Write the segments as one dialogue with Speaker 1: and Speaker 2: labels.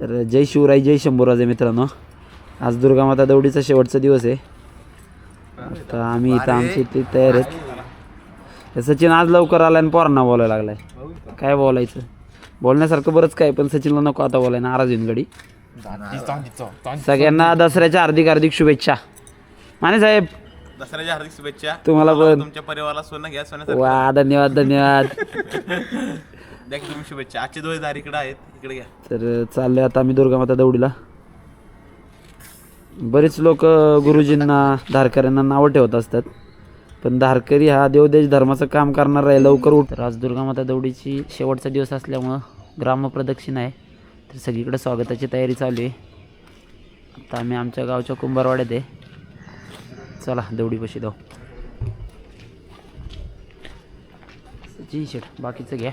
Speaker 1: तर जय शिवराय जय शंभूराजे मित्रांनो. आज दुर्गामाता दौडीचा शेवटचा दिवस आहे. तर आम्ही इथं आमची इथली तयार आहेत. सचिन आज लवकर आला आणि पोरांना बोलायला लागलाय. काय बोलायचं? बोलण्यासारखं बरंच काय पण सचिनला नको आता बोलाय नाराज येऊन गडी. सगळ्यांना दसऱ्याच्या हार्दिक हार्दिक शुभेच्छा. माने साहेब
Speaker 2: दसऱ्याच्या हार्दिक शुभेच्छा.
Speaker 1: तुम्हाला पण.
Speaker 2: तुमच्या परिवाराला सोनं घ्या
Speaker 1: वा धन्यवाद धन्यवाद.
Speaker 2: द्या की तुम्ही शुभेच्छा. आजचे दोन हजार इकडे आहेत. इकडे घ्या.
Speaker 1: तर चाललोय आता आम्ही दुर्गामाता दौडीला. बरेच लोक गुरुजींना धारकऱ्यांना नावं ठेवत असतात. पण धारकरी हा देवदेश धर्माचं काम करणार आहे. लवकर उठ. तर आज दुर्गामाता दौडीची शेवटचा दिवस असल्यामुळं ग्रामप्रदक्षिण आहे. तर सगळीकडे स्वागताची तयारी चालू आहे. आता आम्ही आमच्या गावच्या कुंभारवाड्यात आहे. चला दौडीपाशी जाऊ. जी शेट बाकीचं घ्या.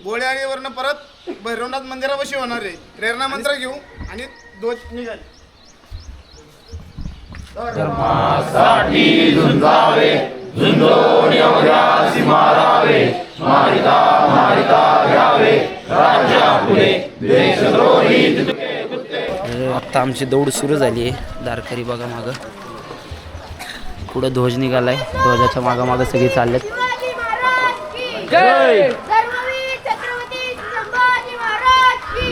Speaker 3: गोळेवाडीवरनं परत भैरवनाथ मंदिरापाशी होणार आहे. प्रेरणा मंत्र घेऊ आणि दोन निघाल.
Speaker 1: तर आत्ता आमची दौड सुरू झाली आहे दारकरी बघा मागं. पुढं ध्वज निघालाय. ध्वजाच्या मागं मागं सगळे चाललेत
Speaker 4: जय धर्मवीर छत्रपती संभाजी महाराज की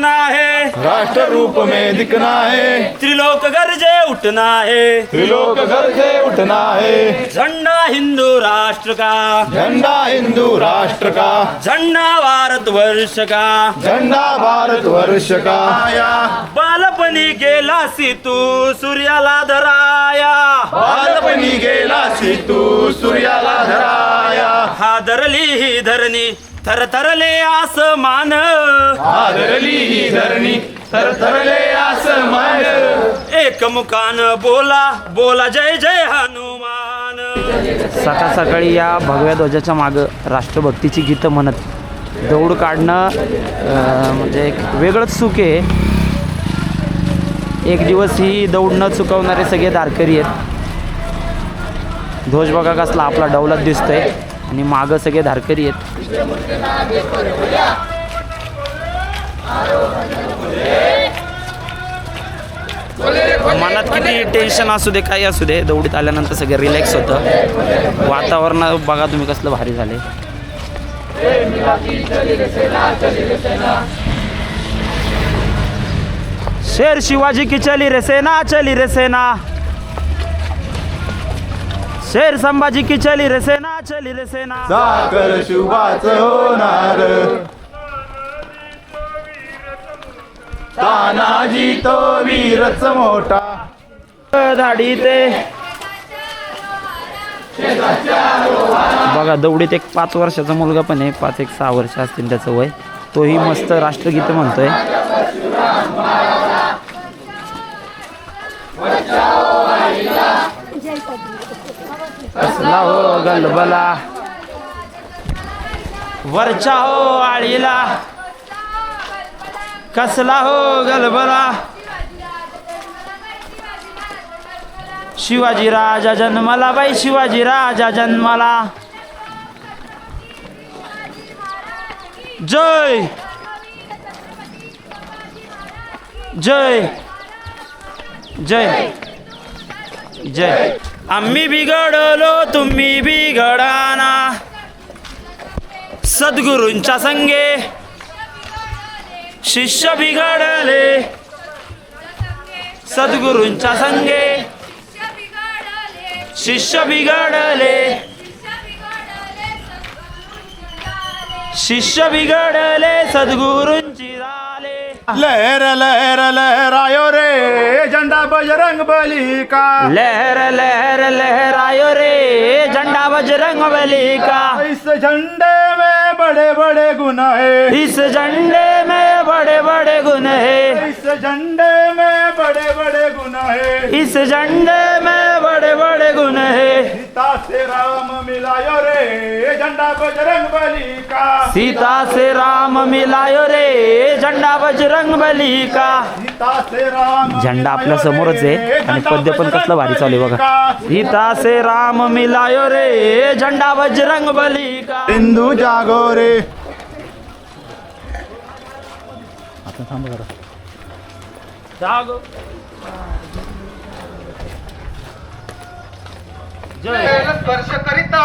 Speaker 5: दिखना है।
Speaker 6: राष्ट्र रूप में दिखना है।
Speaker 5: त्रिलोक गरजे उठना है।
Speaker 6: त्रिलोक से उठना है।
Speaker 5: झंडा हिंदू राष्ट्र का।
Speaker 6: झंडा हिंदू राष्ट्र का।
Speaker 5: झंडा भारत वर्ष का।
Speaker 6: झंडा भारत वर्ष का।
Speaker 5: बालपणी गेला सी तू सूर्याला धराया।
Speaker 6: बालपणी गेला सी तू सूर्याला धराया।
Speaker 5: हादरली ही धरणी थरथरले आसमान.
Speaker 6: आदरली ही धरणी थरथरले आसमान.
Speaker 5: एक मुखान बोला बोला जय जय हनुमान.
Speaker 1: सकाळ सकाळी या भगव्या ध्वजाच्या मागं राष्ट्रभक्तीची गीतं म्हणत दौड काढणं अं, म्हणजे एक वेगळंच सुख आहे. एक दिवस ही दौड न चुकवणारे सगळे दारकरी आहेत. ध्वज बघा कसला आपला डौलात दिसतोय आणि मागं सगळे धारकरी आहेत. मनात किती टेन्शन असू दे काही असू दे. दौडीत आल्यानंतर सगळं रिलॅक्स होतं. वातावरण बघा तुम्ही कसलं भारी झाले शेर शिवाजी की चली रे सेना चली रे सेना. शेर संभाजी की चली रे सेना चली रे सेना.
Speaker 6: साखर शुभाच होणार. तानाजी तो वीरच मोठा.
Speaker 1: धाडी ते बघा दौडीत एक पाच वर्षाचा मुलगा पण आहे पाच एक सहा वर्ष असतील त्याचं वय. तोही मस्त राष्ट्रगीत म्हणतोय. कसला हो गलबला वरच्या हो आळीला. कसला हो गलबला शिवाजी राजा जन्माला बाई शिवाजी राजा जन्माला. जय. जय. जय. जय. आम्ही बिघडलो तुम्ही बिघडाना. सद्गुरूंच्या संगे शिष्य बिघडले. सद्गुरूंच्या संगे शिष्य बिघडले. शिष्य बिघडले सद्गुरू
Speaker 3: लहर लहर लहरायो रे झंडा बजरंग बली का
Speaker 1: लहर लहर लहरायो रे झंडा बजरंग बली का
Speaker 3: इस झंडे में बड़े बड़े गुण है।
Speaker 1: इस झंडे में बड़े बड़े गुण है।
Speaker 3: इस झंडे में बड़े बड़े गुण है।
Speaker 1: इस झंडे में
Speaker 3: सीता से राम मिलायो रे झंडा बजरंग बली का
Speaker 1: सीता से राम मिलायो रे झंडा बजरंग बली का
Speaker 3: सीता से राम
Speaker 5: झेंडा आपल्या समोरच आहे आणि पद्य पण कसलं भारी चालू आहे बघा.
Speaker 1: सीता से राम मिलायो रे झंडा बजरंग बली का
Speaker 3: हिंदू जागो रे।
Speaker 1: जागो.
Speaker 7: स्पर्श करिता.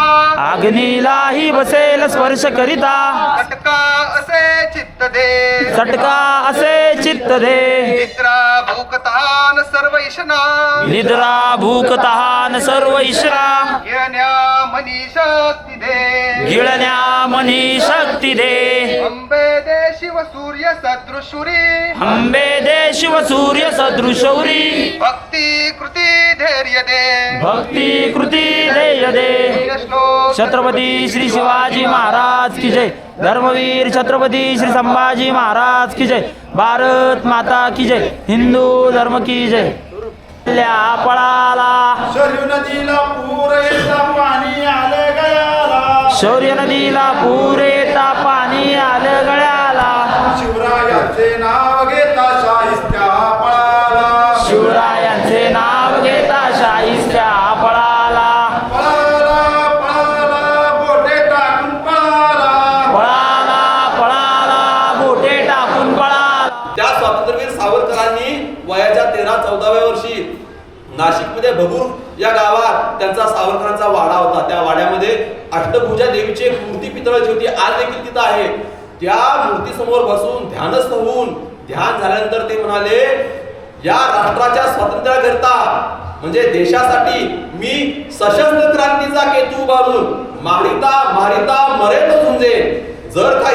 Speaker 1: अग्नीलाही बसेल स्पर्श करिता.
Speaker 7: अटका असे चित्त दे.
Speaker 1: चटका असे चित्त दे.
Speaker 7: मित्रा भूकतान सर्व ईशना
Speaker 1: निद्रा भूक तहान सर्व इशरा
Speaker 7: येण्या मनी शक्ती दे।
Speaker 1: गिळण्या मनी शक्ती दे।
Speaker 7: अंबे दे शिव सूर्य सदृशुरी।
Speaker 1: अंबे दे शिव सूर्य सदृशौरी।
Speaker 7: भक्ती कृती धैर्य दे।
Speaker 1: भक्ती कृती देय दे। छत्रपती श्री शिवाजी महाराज की जय। धर्मवीर छत्रपती श्री संभाजी महाराज की जय। भारत माता की जय। हिंदू धर्म की जय। ल्या पळाला।
Speaker 3: शरयू नदीला पूर येता पाणी आले गयाला
Speaker 1: शौर्य नदीला पूर येता पाणी आलं गळ्याला.
Speaker 3: शिवरायाचे नाव घेता
Speaker 8: मूर्ती पितळाची होती आज देखील तिथं आहे. त्या मूर्तीसमोर बसून ध्यानस्थ होऊन ध्यान झाल्यानंतर ते म्हणाले या राष्ट्राच्या स्वातंत्र्याकरिता म्हणजे देशासाठी मी सशस्त्र क्रांतीचा केतू उभारून मारिता मारिता मरेत झुंजे जर का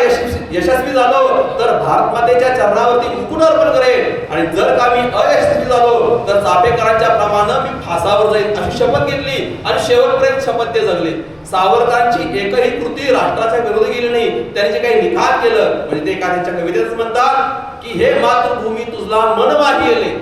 Speaker 8: यशस्वी झालो तर भारत मातेच्या चरणावरती मुकुट अर्पण करेल आणि जर का मी अयशस्वी झालो तर चापेकरांच्या प्रमाणे मी फासावर जाईल अशी शपथ घेतली आणि शेवटपर्यंत शपथ ते जगले. सावरकरांची एकही कृती राष्ट्राच्या विरोधी गेली नाही. त्यांनी जे काही निकाल केलं म्हणजे ते एका त्यांच्या कवितेतच म्हणतात की हे मातृभूमी तुझला मन वाहिले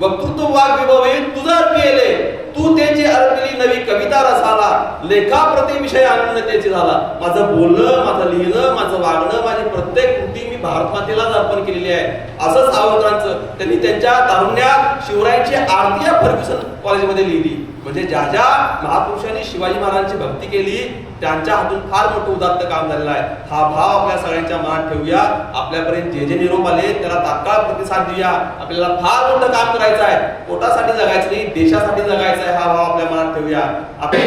Speaker 8: वक्तृत्व वाघ विभवे तुझं अर्पिले तू त्याची अर्पिली नवी कविता रसाला लेखाप्रती विषय अनन्यतेची झाला. माझं बोलणं माझं लिहिणं माझं वागणं माझी प्रत्येक कृती मी भारत मातेलाच अर्पण केलेली आहे. असं सावरकरांचं त्यांनी त्यांच्या तारुण्यात शिवरायांची आरती या फर्ग्युसन कॉलेजमध्ये लिहिली. म्हणजे ज्या ज्या महापुरुषांनी शिवाजी महाराजांची भक्ती केली त्यांच्या हातून फार मोठं उदात्त काम झालेलं आहे. हा भाव आपल्या सगळ्यांच्या मनात ठेवूया. आपल्यापर्यंत जे जे निरोप आले त्याला तात्काळ प्रतिसाद देऊया. आपल्याला फार मोठं काम करायचं आहे. पोटासाठी जगायचं नाही देशासाठी जगायचं आहे. हा भाव आपल्या मनात ठेवूया. आपल्या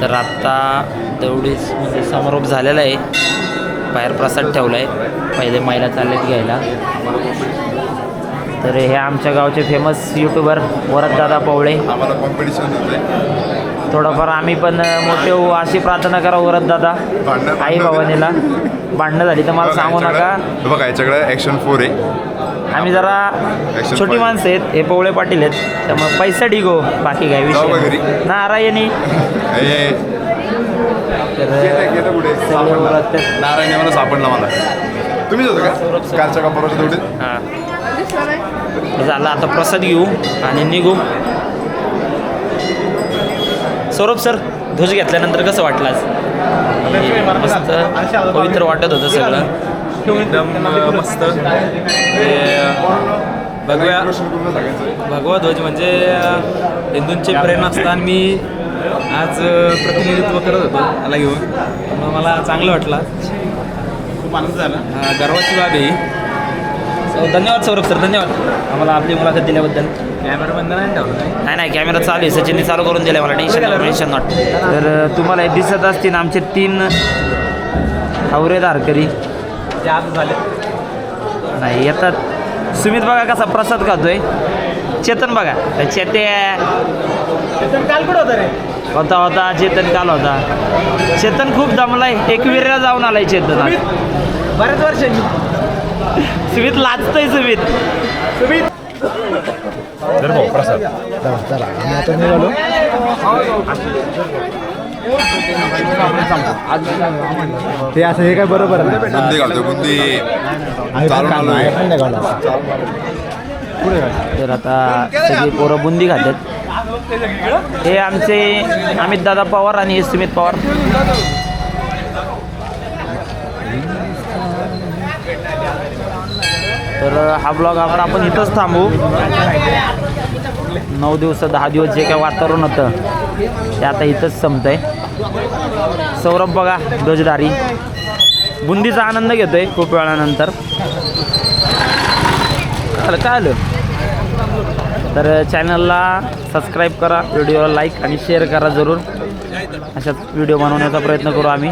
Speaker 1: तर आत्ता तेवढीच म्हणजे समारोप झालेला आहे. बाहेर प्रसाद ठेवला आहे पहिले महिला चाललेत घ्यायला. तर हे आमच्या गावचे फेमस यूट्यूबर वरददादा पवळे.
Speaker 6: आम्हाला कॉम्पिटिशन होते
Speaker 1: थोडंफार आम्ही पण मोठे होऊ अशी प्रार्थना करा वरददादा. आई बाबानीला भांडणं झाली तर मला सांगू नका.
Speaker 6: बघा याच्याकडे ॲक्शन फोर आहे.
Speaker 1: आम्ही जरा छोटी. माणसं आहेत हे पवळे पाटील आहेत. त्यामुळे पैसा डिगो बाकी काय विषय? नारायणी.
Speaker 6: हे नारायण मला सापडला मला. तुम्हीच होतं का? कालच्या का परवाच्या तेवढे?
Speaker 1: हां. झालं. आता प्रसाद घेऊ आणि निघू. सौरभ सर ध्वज घेतल्यानंतर कसं वाटलं आज? मस्त पवित्र वाटत होतं सगळं.
Speaker 2: एकदम मस्त. भगव्या भगवा ध्वज म्हणजे हिंदूंचे प्रेम असताना मी आज प्रतिनिधित्व करत होतो त्याला घेऊन. मग मला चांगलं वाटलं. खूप आनंद झाला. गर्वाची बाब आहे
Speaker 1: धन्यवाद सौरभ सर धन्यवाद. आम्हाला आपली मुलाखत दिल्याबद्दल.
Speaker 2: कॅमेरामॅन नाही ठेवलं नाही
Speaker 1: नाही नाही कॅमेरा चालू आहे. सचिनने चालू करून दिला मला टेन्शन टेन्शन नॉट तर तुम्हाला हे दिसत असतील आमचे तीन हावरे धारकरी
Speaker 2: झाले.
Speaker 1: नाही येतात. सुमित बघा कसा प्रसाद खातोय. चेतन बघा. त्या चेत्या
Speaker 2: काल कुठं होतं रे?
Speaker 1: होता होता. चेतन काल होता. चेतन खूप दमलाय. एकविरेला जाऊन आलाय चेतन.
Speaker 2: बऱ्याच वर्षांनी.
Speaker 1: सुमित लाजतोय सुमित.
Speaker 9: ते असं हे काय बरोबर
Speaker 6: बुंदी घालतो बुंदी.
Speaker 1: तर आता सगळी पोरं बुंदी खातात हे आमचे अमित दादा पवार आणि सुमित पवार. तर हा ब्लॉग आपण आपण इथंच थांबू. नऊ दिवस दहा दिवस जे काय वातावरण होतं ते आता इथंच संपतंय. सौरभ बघा ध्वजधारी. बुंदीचा आनंद घेतोय खूप वेळानंतर. आलं काय आलं? तर चॅनलला सबस्क्राईब करा व्हिडिओला लाईक आणि शेअर करा जरूर. अशाच व्हिडिओ बनवण्याचा प्रयत्न करू आम्ही.